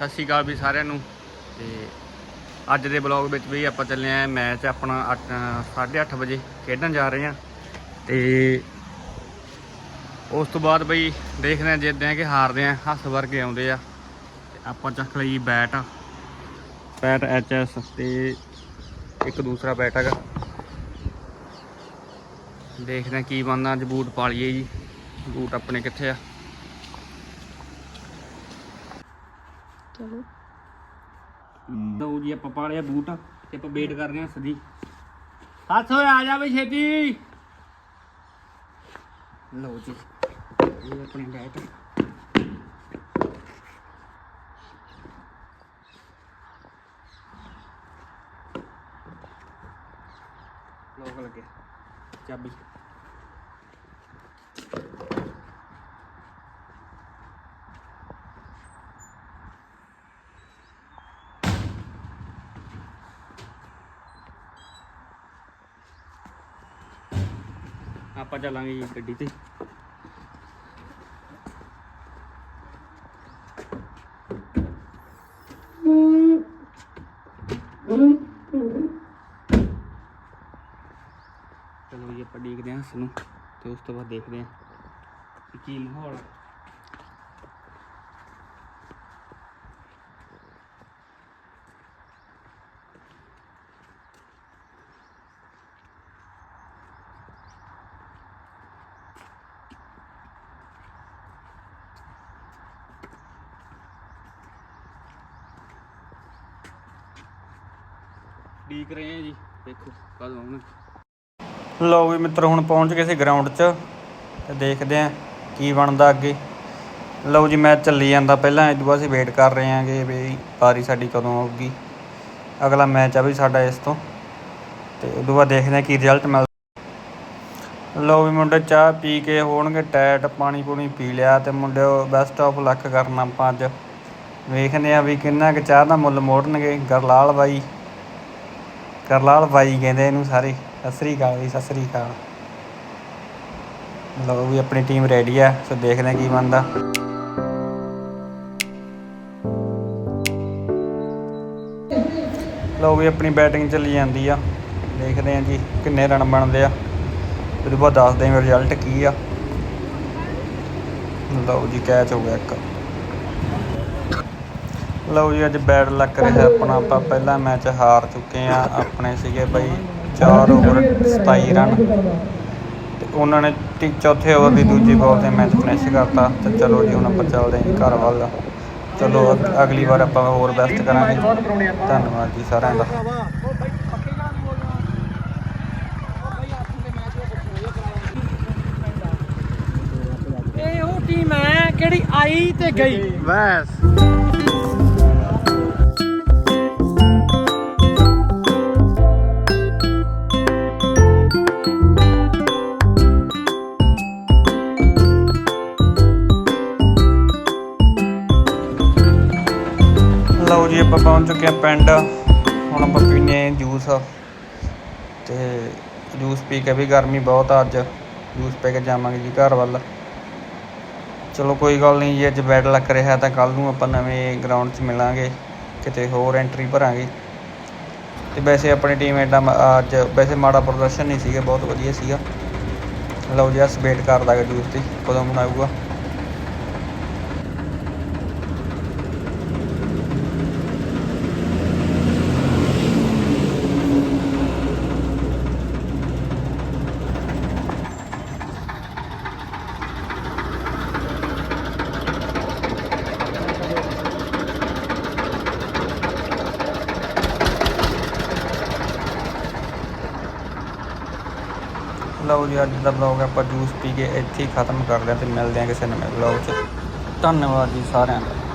ਸਤਿ ਸ਼੍ਰੀ ਅਕਾਲ ਵੀ ਸਾਰਿਆਂ ਨੂੰ। ਤੇ ਅੱਜ ਦੇ ਬਲੌਗ ਵਿੱਚ ਵੀ ਆਪਾਂ ਚੱਲੇ ਆਂ ਮੈਚ ਆਪਣਾ 8:30 ਵਜੇ ਖੇਡਣ ਜਾ ਰਹੇ ਆਂ। ਤੇ ਉਸ ਤੋਂ ਬਾਅਦ ਬਈ ਦੇਖਦੇ ਆਂ ਜਿੱਦਾਂ ਕਿ ਹਾਰਦੇ ਆਂ, ਹੱਸ ਵਰਗੇ ਆਉਂਦੇ ਆ। ਆਪਾਂ ਚੱਕ ਲਈ ਬੈਟ। ਬੈਟ ਐਚਐਸ ਤੇ ਇੱਕ ਦੂਸਰਾ ਬੈਟ ਹੈਗਾ। ਦੇਖਦੇ ਆਂ ਕੀ ਬਣਦਾ, ਅੱਜ ਬੂਟ ਪਾ ਲਈਏ ਜੀ। ਬੂਟ ਆਪਣੇ ਕਿੱਥੇ ਆ? ਚਲੋ। ਲਓ ਜੀ, ਆਪਾਂ ਪਾ ਲਿਆ ਬੂਟ ਤੇ ਆਪਾਂ ਵੇਟ ਕਰ ਰਹੇ ਹਾਂ ਸਦੀ। ਹੱਥ ਹੋਇਆ ਆ ਜਾ ਬਈ ਛੇਤੀ। ਲਓ ਜੀ, ਇਹ ਆਪਣੇ ਬੈਟ ਲੋਕ ਲੱਗੇ ਚਾਬੀ ਆਪਾਂ ਚੱਲਾਂਗੇ ਜੀ ਗੱਡੀ ਤੇ। ਚਲੋ ਜੀ, ਆਪਾਂ ਦੇਖਦੇ ਹਾਂ ਇਸ ਨੂੰ ਤੇ ਉਸ ਤੋਂ ਬਾਅਦ ਦੇਖਦੇ ਹਾਂ ਕੀ ਮਾਹੌਲ ਡੀਕ ਰਹੇ ਹਾਂ ਜੀ। ਦੇਖੋ ਕਦੋਂ ਆਉਣਗੇ ਲਓ ਵੀ ਮਿੱਤਰ, ਹੁਣ ਪਹੁੰਚ ਗਏ ਸੀ ਗਰਾਊਂਡ 'ਚ ਤੇ ਦੇਖਦੇ ਆਂ ਕੀ ਬਣਦਾ ਅੱਗੇ। ਲਓ ਜੀ, ਮੈਚ ਚੱਲੀ ਜਾਂਦਾ। ਪਹਿਲਾਂ ਇਹ ਤੋਂ ਬਾਅਦ ਅਸੀਂ ਵੇਟ ਕਰ ਰਹੇ ਆਂਗੇ ਵੀ ਪਾਰੀ ਸਾਡੀ ਕਦੋਂ ਆਊਗੀ। ਅਗਲਾ ਮੈਚ ਆ ਵੀ ਸਾਡਾ ਇਸ ਤੋਂ। ਤੇ ਉਦੋਂ ਬਾਅਦ ਦੇਖਦੇ ਆਂ ਕੀ ਰਿਜ਼ਲਟ ਮਿਲਦਾ। ਲਓ ਵੀ ਮੁੰਡੇ, ਚਾਹ ਪੀ ਕੇ ਹੋਣਗੇ ਟੈਟ ਪਾਣੀ ਪੂਣੀ ਪੀ ਲਿਆ ਤੇ ਮੁੰਡਿਓ ਬੈਸਟ ਆਫ ਲੱਕ ਕਰਨਾ ਆਪਾਂ ਅੱਜ। ਵੇਖਦੇ ਆ ਵੀ ਕਿੰਨਾ ਕੁ ਚਾਹ ਦਾ ਮੁੱਲ ਮੋੜਨਗੇ। ਗਰਲਾਲ ਬਾਈ ਕਰਲਾਲ ਬਾਈ ਕਹਿੰਦੇ ਇਹਨੂੰ ਸਾਰੇ, ਸਤਿ ਸ੍ਰੀ ਅਕਾਲ ਜੀ, ਸਤਿ ਸ੍ਰੀ ਅਕਾਲ। ਲਓ ਵੀ ਆਪਣੀ ਟੀਮ ਰੈਡੀ ਆ, ਸੋ ਦੇਖਦੇ ਆ ਕੀ ਬਣਦਾ। ਲਓ ਵੀ ਆਪਣੀ ਬੈਟਿੰਗ ਚੱਲੀ ਜਾਂਦੀ ਆ, ਦੇਖਦੇ ਆ ਜੀ ਕਿੰਨੇ ਰਨ ਬਣਦੇ ਆ। ਫਿਰ ਬਾਅਦ ਦੱਸਦੇ ਆ ਰਿਜ਼ਲਟ ਕੀ ਆ। ਲਓ ਜੀ ਕੈਚ ਹੋ ਗਿਆ ਇੱਕ। ਲਓ ਜੀ ਅੱਜ ਬੈਡ ਲੱਕ ਰਿਹਾ ਆਪਣਾ। ਆਪਾਂ ਪਹਿਲਾ ਮੈਚ ਹਾਰ ਚੁੱਕੇ ਆ ਆਪਣੇ ਸੀਗੇ ਬਈ 4 ਓਵਰ 27 ਰਨ ਤੇ ਉਹਨਾਂ ਨੇ ਤੀ ਚੌਥੇ ਓਵਰ ਦੀ ਦੂਜੀ ਬਾਲ ਤੇ ਮੈਚ ਫਿਨਿਸ਼ ਕਰਤਾ। ਤੇ ਚਲੋ ਜੀ ਹੁਣ ਆਪਾਂ ਚੱਲਦੇ ਹਾਂ ਘਰ ਵੱਲ। ਚਲੋ ਅਗ- ਅਗਲੀ ਵਾਰ ਆਪਾਂ ਹੋਰ ਬੈਸਟ ਕਰਾਂਗੇ। ਧੰਨਵਾਦ ਜੀ ਸਾਰਿਆਂ ਦਾ। ਇਹ ਉਹ ਟੀਮ ਹੈ ਕਿਹੜੀ ਆਈ ਤੇ ਗਈ? ਬਸ। ਲਓ ਜੀ, ਆਪਾਂ ਪਹੁੰਚ ਚੁੱਕੇ ਆ ਪਿੰਡ। ਹੁਣ ਆਪਾਂ ਪੀਨੇ ਆ ਜੂਸ। ਤੇ ਜੂਸ ਪੀ ਕੇ ਵੀ ਗਰਮੀ ਬਹੁਤ ਆ ਅੱਜ। ਜੂਸ ਪੀ ਕੇ ਜਾਵਾਂਗੇ ਜੀ ਘਰ ਵੱਲ। ਚਲੋ, ਕੋਈ ਗੱਲ ਨਹੀਂ ਜੀ, ਅੱਜ ਬੈਡ ਲੱਗ ਰਿਹਾ ਤਾਂ ਕੱਲ ਨੂੰ ਆਪਾਂ ਨਵੇਂ ਗਰਾਊਂਡ 'ਚ ਮਿਲਾਂਗੇ। ਕਿਤੇ ਹੋਰ ਐਂਟਰੀ ਭਰਾਂਗੇ। ਤੇ ਵੈਸੇ ਆਪਣੀ ਟੀਮ ਐਡਾ ਮ- ਅੱਜ ਵੈਸੇ ਮਾੜਾ ਪ੍ਰਦਰਸ਼ਨ ਨਹੀਂ ਸੀਗਾ, ਬਹੁਤ ਵਧੀਆ ਸੀਗਾ। ਲਓ ਜੀ ਅਸ ਵੇਟ ਕਰਦਾ ਗਾ ਜੂਸ 'ਤੇ, ਕਦੋਂ ਬਣਾਊਗਾ। ਲਓ ਜੀ, ਅੱਜ ਦਾ ਬਲੌਗ ਆਪਾਂ ਜੂਸ ਪੀ ਕੇ ਇੱਥੇ ਹੀ ਖਤਮ ਕਰਦੇ ਹਾਂ ਤੇ ਮਿਲਦੇ ਹਾਂ ਕਿਸੇ ਨਵੇਂ ਬਲੌਗ 'ਚ। ਧੰਨਵਾਦ ਜੀ ਸਾਰਿਆਂ ਦਾ।